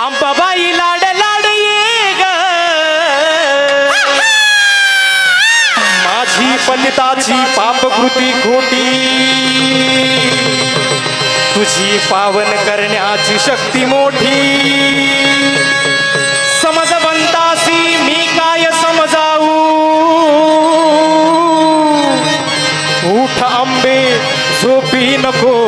अंबाबाई लाड लाड ये ग माझी पतिताची पापकृती खोटी. तुझी पावन करण्याची शक्ती मोठी. समजवंतासी मी काय समजाऊ उठ आंबे झोपी नको.